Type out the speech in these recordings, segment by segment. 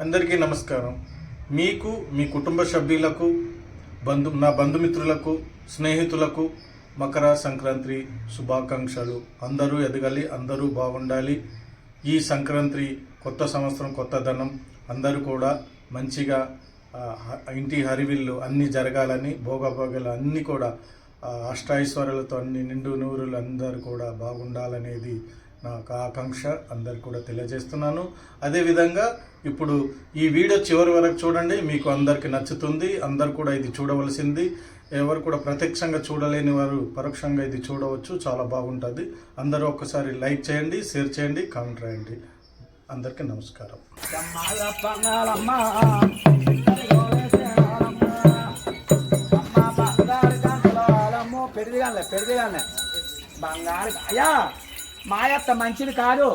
అందరికీ నమస్కారం. మీకు మీ కుటుంబ సభ్యులకు బంధు నా బంధుమిత్రులకు స్నేహితులకు మకర సంక్రాంతి శుభాకాంక్షలు. అందరూ ఎదగాలి అందరూ బాగుండాలి. ఈ సంక్రాంతి కొత్త సంవత్సరం కొత్త ధనం. అందరూ కూడా మంచిగా ఇంటి హరివిల్లు అన్నీ జరగాలని భోగభోగాలు అన్నీ కూడా ఆ, అన్ని నిండు నూరులు అందరూ కూడా బాగుండాలనేది నాకు ఆకాంక్ష అందరికి కూడా తెలియజేస్తున్నాను. అదేవిధంగా ఇప్పుడు ఈ వీడియో చివరి వరకు చూడండి మీకు అందరికి నచ్చుతుంది అందరు కూడా ఇది చూడవలసింది. ఎవరు కూడా ప్రత్యక్షంగా చూడలేని వారు పరోక్షంగా ఇది చూడవచ్చు చాలా బాగుంటుంది. అందరూ ఒక్కసారి లైక్ చేయండి షేర్ చేయండి కామెంట్ రాయండి. అందరికీ నమస్కారం. పెరిదిగానే పెరిదిగానే బంగారు అయ్యా మాయత్త మంచిది కాదు.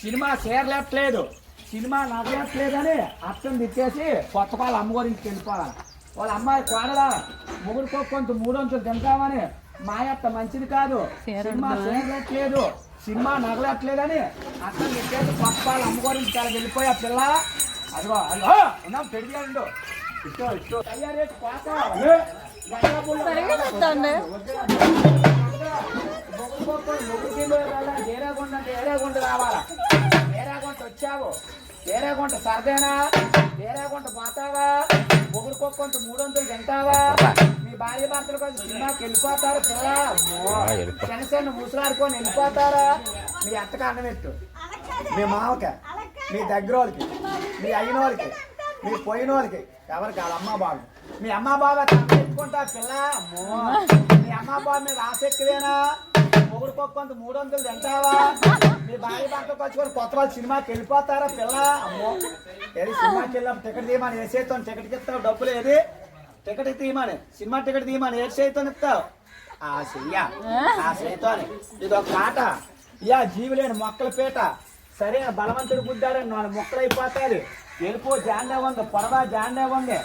సినిమా చేరలేట్లేదు సినిమా నగలేట్లేదని అర్థం తిట్టేసి కొత్త వాళ్ళ అమ్మ గురించి వెళ్ళిపోవాలి. వాళ్ళ అమ్మాయి కోడలా ముగ్గురు కొంత మూడొంతులు తింటామని మాయత్త మంచిది కాదు. సినిమా చేరలేట్లేదు సినిమా నగలట్లేదని అర్థం తిట్టేసి కొత్త వాళ్ళ అమ్మ గురించి చాలా వెళ్ళిపోయా పిల్ల. అదిగో అదిగో ఉన్నాం పెడిగాడు ఇష్టో ఇష్టో. కోత సరిగ్గా. అంటే ఏరాగుంట రావాలా? ఏరాగుంట వచ్చావు? ఏరాగుంట సరదేనా? ఏరాగుంట పోతావా? ఒకరి కుక్కంత మూడు వందలు తింటావా? మీ భార్య భర్తల కోసం సినిమాకి వెళ్ళిపోతారు పిల్ల చిన్న ముసలాడుకొని వెళ్ళిపోతారా? మీ అత్తకి అన్నం పెట్టు. మీ మామకి మీ దగ్గర వాళ్ళకి మీ అయిన వాళ్ళకి మీ పోయిన వాళ్ళకి ఎవరికి? వాళ్ళ అమ్మ బాబు. మీ అమ్మ బాబా పెట్టుకుంటా పిల్ల. అమ్మో మీ అమ్మ బాబు మీద ఆసక్తివేనా ఒకటి కొంత మూడు వందలు తింటావా? మీ భార్య భర్త వచ్చుకొని కొత్త వాళ్ళు సినిమాకి వెళ్ళిపోతారా పిల్ల? అమ్మో. ఏది సినిమాకి వెళ్ళాం టికెట్ తీయమని ఏ చేస్తాను టికెట్కి ఇస్తావు? డబ్బులు ఏది? టికెట్ తీయమని. సినిమా టికెట్ తీయమని ఏ చేస్తాను ఇస్తావు? ఆ చెయ్య. ఆ చేతోని ఇది ఒక కాట ఇయా జీవులేని మొక్కల పీట. సరైన బలవంతుడు బుద్ధారని నాలుగు మొక్కలు అయిపోతాయి వెళ్ళిపో జాండే ఉంది పొడవా జాండే ఉంది.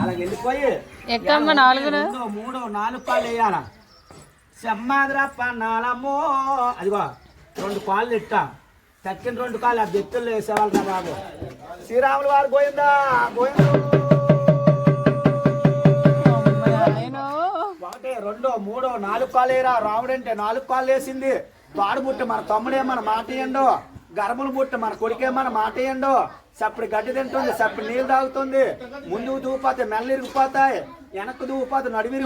అలా వెళ్ళిపోయి మూడో నాలుగు పాలు వేయాల? పన్నాలమ్మో అదిగో రెండు పాలు ఇట్టా. తక్కిన రెండు కాళ్ళు ఆ బెత్తుల్లో వేసేవాళ్ళు కదా బాబు. శ్రీరాములు వారు నేను ఒకటి రెండో మూడో నాలుగు కాళ్ళు వేయరా. రాముడు అంటే నాలుగు కాళ్ళు వేసింది. తాడు బుట్ట మన తమ్ముడే మన మాట ఇయ్యండు గర్భలు బుట్ట మన కొడుకే మన మాట ఇయ్యండు సప్పుడు గడ్డి తింటుంది సప్పుడు నీళ్ళు తాగుతుంది. ముందుకు దూపోతే మెల్ల ఇరిగిపోతాయి. వెనక్కు దూపోతే నడుము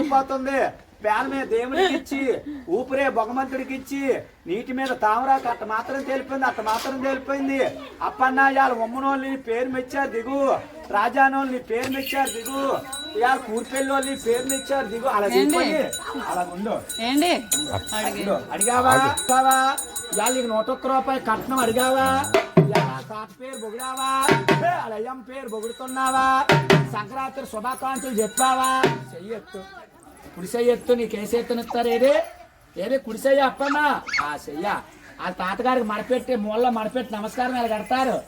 పేన మీద దేవుడికి ఇచ్చి ఊపిరే భగవంతుడికి ఇచ్చి నీటి మీద తామరాకు అట్ట మాత్రం తేలిపోయింది అట్ట మాత్రం తేలిపోయింది. అప్పన్నాయాల ఉమ్మనోళ్ళని పేరు మెచ్చారు దిగు. రాజానోళ్ళని పేరు మెచ్చారు దిగు. ఇవాళ కూర్పెళ్ళోళ్ళని పేరు మెచ్చారు దిగు. అలా దిగిపోయి అలా ఉండు. అడిగావా? అడిగావా ఇవాళ నీకు నూట ఒక్క రూపాయి కట్నం అడిగావా? ఇవాళ తాత పేరు వాళ్ళ అయ్యం పేరు పొగుడుతున్నావా సంక్రాంతి శుభాకాంక్షలు చెప్పావా? చెయ్యొత్తు కుడిసెయ్య ఎత్తు నీకు ఏ చేతునిస్తారు ఏది? ఏది? కుడి చెయ్య ఆ చెయ్య. వాళ్ళ తాతగారికి మడపెట్టి మూల మడపెట్టి నమస్కారం ఇలా కడతారు.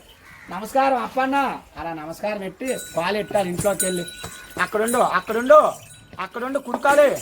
నమస్కారం అప్పన్న అలా నమస్కారం పెట్టి పాలు ఎట్టారు ఇంట్లోకి వెళ్ళి అక్కడుండు అక్కడుండు అక్కడుండు కుడుకాలి.